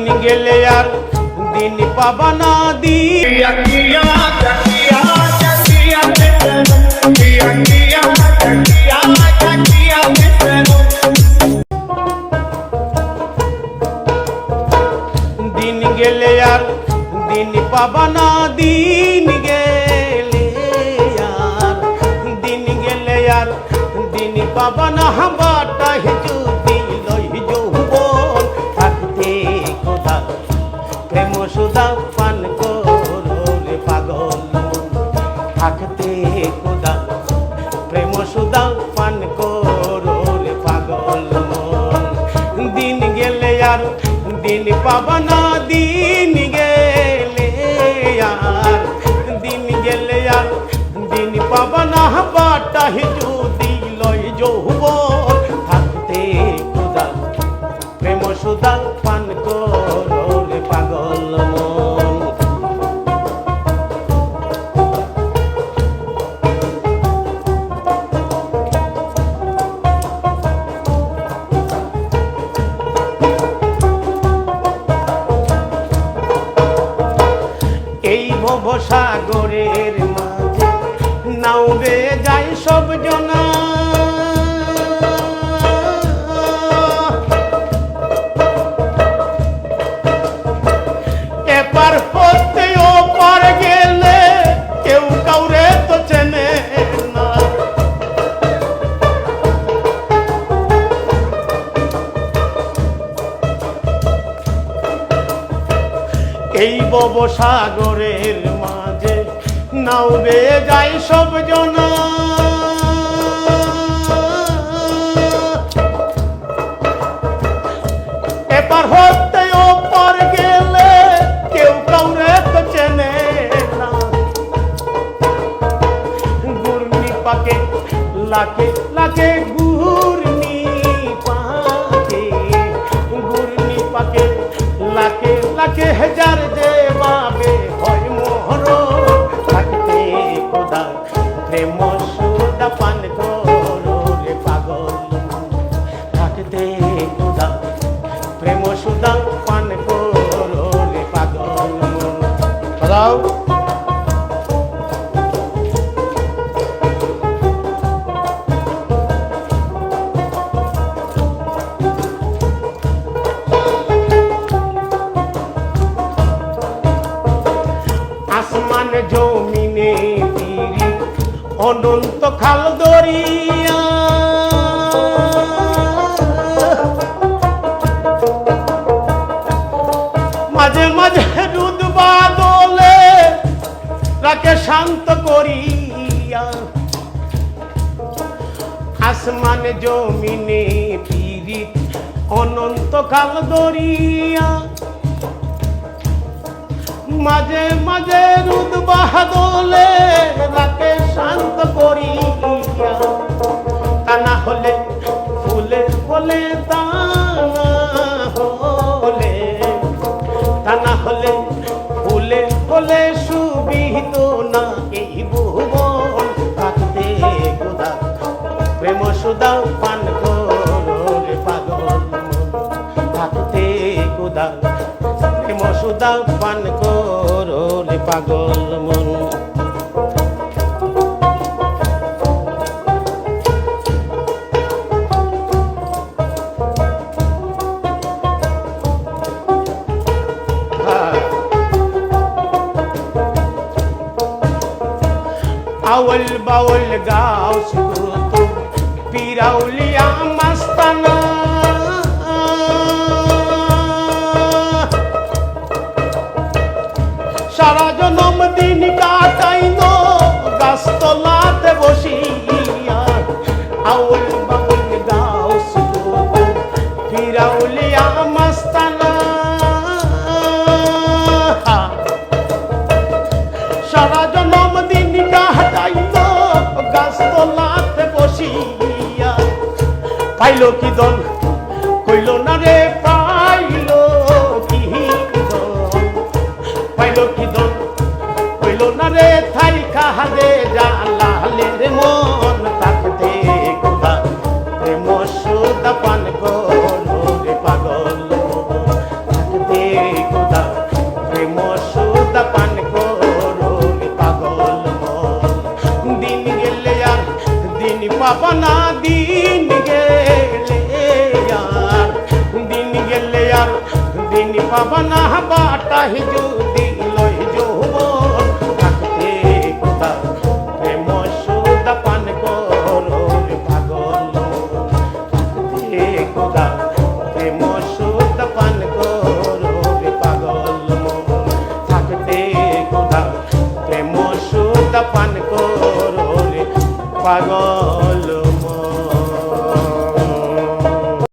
দিন গেলে আর দিন পাবা না দিন দিন গেলে আর দিন পাবা না দিন গেলে আর দিন গেলে আর দিন পাবা না প্রেম সুদা পান করো রে পাগল থাকতে কোদা প্রেম সুদা পান করো রে পাগল। দিন গেলে আর দিন পাবা না, দিন গেলে আর দিন গেলে আর দিন পাবা না বাটা যদি লয় যৌব এই মাঝে। নাও বে যাই সব জনা। এই ববসাগরের মাঝে নাও বেয়ে যায় সব জনা। এপার হতে ওপার গেলে কেউ কাউরে তো চেনে না। ঘূর্ণি পাকে, লাখে লাখে ঘূর্ণি লাখে লাখে হাজার যে অনন্ত খাল দরিয়া। মাঝে মাঝে রুদ বাদলে রাকে শান্ত করিয়া। আসমান জমিনে পিরি অনন্ত কাল দরিয়া। মাঝে মাঝে রুদ বাহাদলে রাতে শান্ত করিয়া তা না হলে ফুলে ফলে তা হলে। তা না হলে ফুলে ফলে সুবিহিত না এই ভুবন থাকতে গোদা প্রেম সুদা পান করো পাগল। থাকতে গোদা প্রেম সুদা পান করো রে পাগল মন হ্যাঁ। আউল বাউল গাও সুতো পিরাউলিয়া মাস্তানা দিন কাটাইন গাছতলাতে বসিয়া আউল কি দল কইল না রে পাবনা দিন গেলে আর দিন গেলে আর দিন পাবনা বাটাহি যদি লই যৌবন থাকতে কোথা প্রেম সুদা পান করো পাগল থাকতে কোথা প্রেম সুদা পান করো পাগল থাকতে কোথা প্রেম সুদা পান করো পাগল